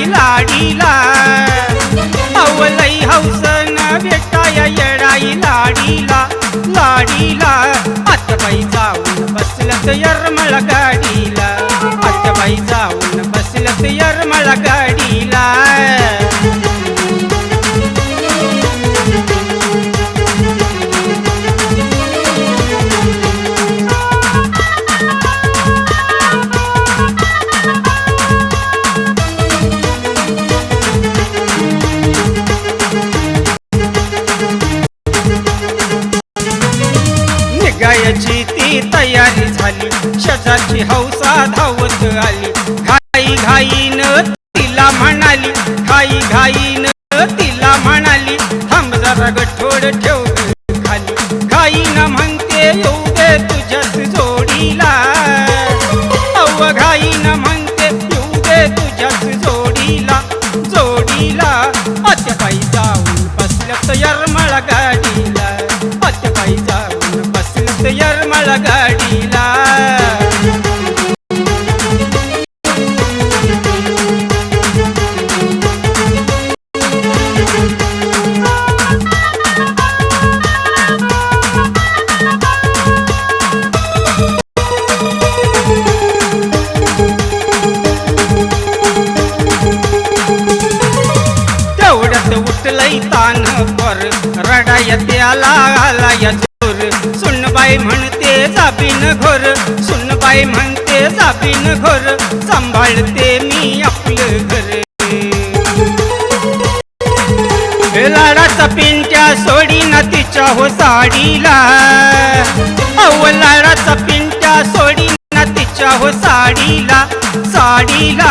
आई लाडीला अवलई हौसन भेटाया येडाई लाडीला लाडीला. आतबाई जाऊन बसलत यरमळ गाडी. निघायची ती तयारी झाली. शजाची हौसा धावत आली. घाई घाईन तिला म्हणाली. घाई घाईन तिला म्हणाली. थांब जरा गठोड ठेव खाली. घाई न म्हणते येऊ दे तुझ्याच जोडीला. अव घाईन म्हणते येऊ दे तुझ्याच जोडीला. जोडीला अत्यापाई जाऊन बसल्यात यरमळ गाडीला तान पर रडाय त्याला आला या जोर सुनबाई म्हणते जाबीन घोर. सुनबाई म्हणते जाबीन घोर. सांभाळते मी आपलं घर. लाडाचा पिंट्या सोडी ना तिच्या हो साडीला. अव लाडाचा पिंट्या सोडी ना तिच्या हो साडीला. साडीला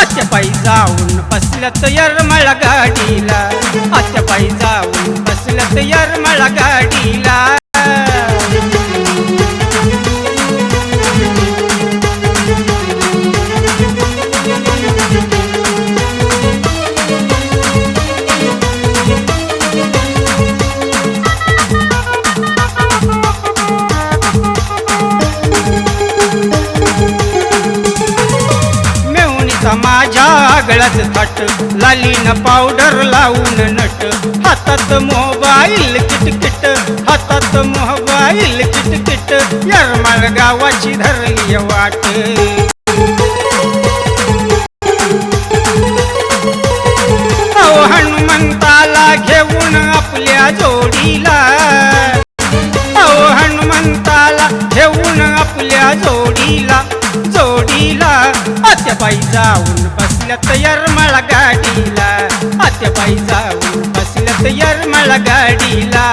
आत्यापाई जाऊन बसल्यात यरमळ गाडीला आत्यापाई जाऊन बसल्यात यरमळ गाडीला माझ्या गळ्यात थाट. लालीन पावडर लावून नट. हातात मोबाईल किटकिट. हातात मोबाईल किटकिट. यरमाळ गावाची धरली वाट. हनुमंताला घेऊन आपल्या जोडीला. अहो हनुमंताला घेऊन आपल्या जोडीला. जोडीला आत्याबाई जाऊन बसल्यात यरमळ गाडीला आत्याबाई जाऊन बसल्यात यरमळ गाडीला